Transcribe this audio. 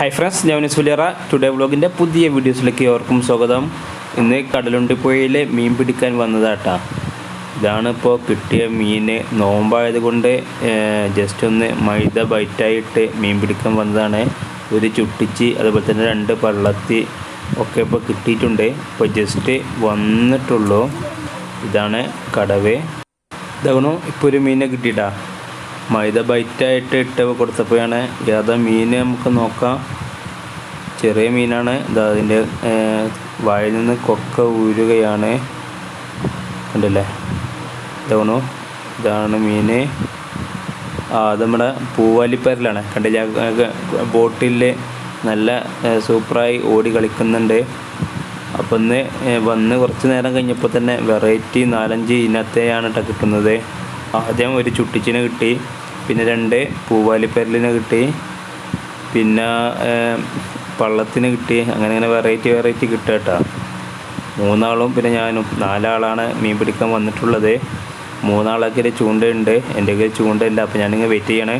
Hi friends ഞാൻ സുലിയറ today വ്ളോഗിന്റെ പുതിയ വീഡിയോസിലേക്ക് ഏവർക്കും സ്വാഗതം. ഇന്ന് കടലുണ്ടിപ്പുഴയിൽ മീൻ പിടിക്കാൻ വന്നതാട്ടാ. ഇതാണ് ഇപ്പോൾ കിട്ടിയ മീൻ നോമ്പായത് കൊണ്ട് ജസ്റ്റ് ഒന്ന് മൈദ ബൈറ്റായിട്ട് മീൻ പിടിക്കാൻ വന്നതാണ്. ഒരു ചുട്ടിച്ച് അതുപോലെ തന്നെ രണ്ട് പള്ളത്തി ഒക്കെ ഇപ്പോൾ കിട്ടിയിട്ടുണ്ട്. ഇപ്പോൾ ജസ്റ്റ് വന്നിട്ടുള്ളൂ. ഇതാണ് കടവേ. ഇതാകണു ഇപ്പോൾ ഒരു മീനെ കിട്ടിയിട്ടാ? മൈദ ബൈറ്റായിട്ട് ഇട്ട് കൊടുത്തപ്പോഴാണ് ഏതാ മീൻ നമുക്ക് നോക്കാം. ചെറിയ മീനാണ്. ഇതാ അതിന്റെ വായിൽ നിന്ന് കൊക്ക ഊരുകയാണ്. കണ്ടില്ലേ? ഇതാണു ഇതാണ് മീൻ. ആ അത് നമ്മുടെ പൂവാലിപ്പരലാണ് കണ്ടില്ല? ബോട്ടിൽ നല്ല സൂപ്പറായി ഓടി കളിക്കുന്നുണ്ട്. അപ്പം ഇന്ന് വന്ന് കുറച്ച് നേരം കഴിഞ്ഞപ്പോൾ തന്നെ വെറൈറ്റി നാലഞ്ച് ഇനത്തെയാണ് കേട്ടോ കിട്ടുന്നത്. ആദ്യം ഒരു ചുട്ടിച്ചിന് കിട്ടി. പിന്നെ രണ്ട് പൂവാലിപ്പരലിന് കിട്ടി. പിന്നെ പള്ളത്തിന് കിട്ടി. അങ്ങനെ അങ്ങനെ വെറൈറ്റി വെറൈറ്റി കിട്ടുക കേട്ടോ. മൂന്നാളും പിന്നെ ഞാനും നാലാളാണ് മീൻ പിടിക്കാൻ വന്നിട്ടുള്ളത്. മൂന്നാളൊക്കെ ചൂണ്ടയുണ്ട്. എന്റെ കയ്യിൽ ചൂണ്ടയില്ല അപ്പോൾ ഞാനിങ്ങനെ വെയിറ്റ് ചെയ്യണേ.